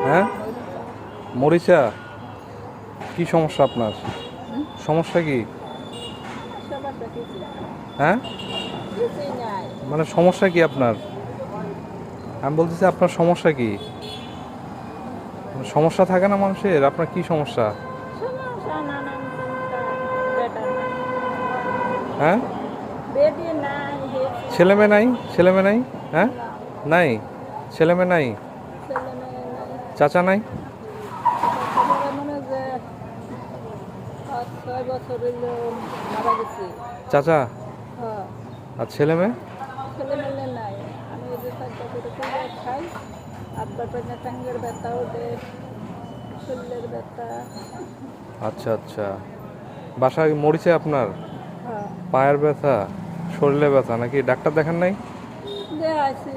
হ্যাঁ? মরিচা? কি সমস্যা আপনার? সমস্যা কি? হ্যাঁ? মানে সমস্যা কি আপনার? আমি বলতেছি আপনার সমস্যা কি? মানে সমস্যা থাকে না মানুষের? আপনার কি সমস্যা? হ্যাঁ? বেদি নাই হে ছেলে মেয়ে নাই? হ্যাঁ নাই? ছেলে মেয়ে নাই? ছেলে মেয়ে নাই? চাচা নাই? মনে চাচা? হ্যাঁ। আর ছেলে মেয়ে? আচ্ছা আচ্ছা। বাসায় মরিচে আপনার? হ্যাঁ। পায়ের ব্যথা শরীরে ব্যথা নাকি? ডাক্তার দেখান নাই? আছি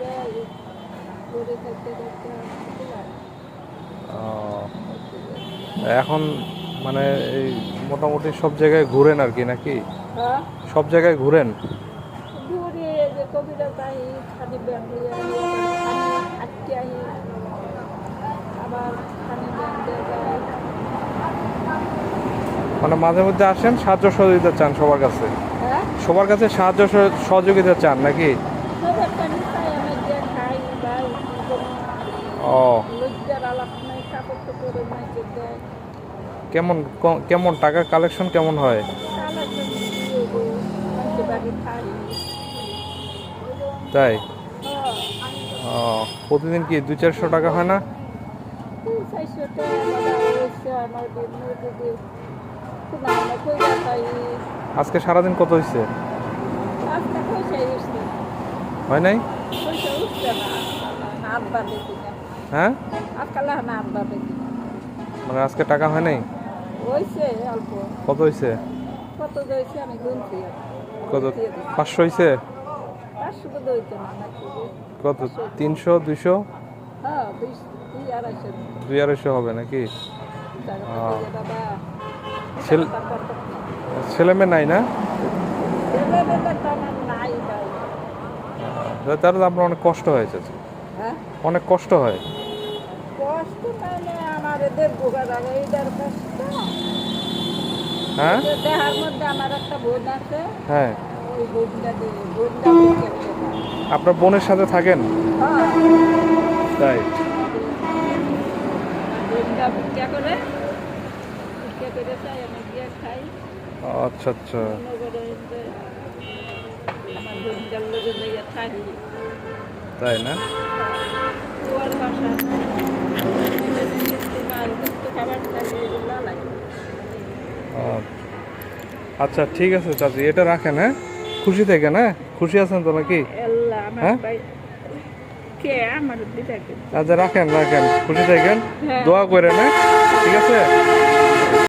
দড়িত এখন মানে এই মোটামুটি সব জায়গায় ঘুরেন আর কি নাকি? হ্যাঁ? সব জায়গায় ঘুরেন? মানে মাঝে মধ্যে আসেন সাহায্য সহযোগিতা চান সবার কাছে? হ্যাঁ? সবার কাছে সাহায্য সহ- সহযোগিতা চান নাকি? ও। কেমন কেমন টাকার কালেকশন কেমন হয়? তাই? হ্যাঁ। ও প্রতিদিন কি দুই চারশো টাকা হয় না? আজকে সারাদিন কত হয়েছে হয় নাই? হ্যাঁ? মানে আজকে টাকা হয় নাই? কত হয়েছে কত হয়েছে আমি গুনছি। কত? পাঁচশো হয়েছে কত? তিনশো দুইশো? হ্যাঁ দুই আড়াইশো। হবে নাকি? ছেলে- মেয়ে নাই না? মেয়ে তো তাহলে আপনার অনেক কষ্ট হয়েছে। হ্যাঁ? অনেক কষ্ট হয়। এদের এইটার হ্যাঁ? দেহার মধ্যে আমার একটা বোন আছে। হ্যাঁ। ওই বোনটা বোনটা। আপনার বোনের সাথে থাকেন? হ্যাঁ। তাই? আচ্ছা আচ্ছা। তাই না? আচ্ছা ঠিক আছে চাচি এটা রাখেন হ্যাঁ? খুশি থেকে না? খুশি আছেন তো নাকি? হ্যাঁ? আচ্ছা রাখেন রাখেন। খুশি থাকেন? হ্যাঁ। দোয়া করেন হ্যাঁ? ঠিক আছে?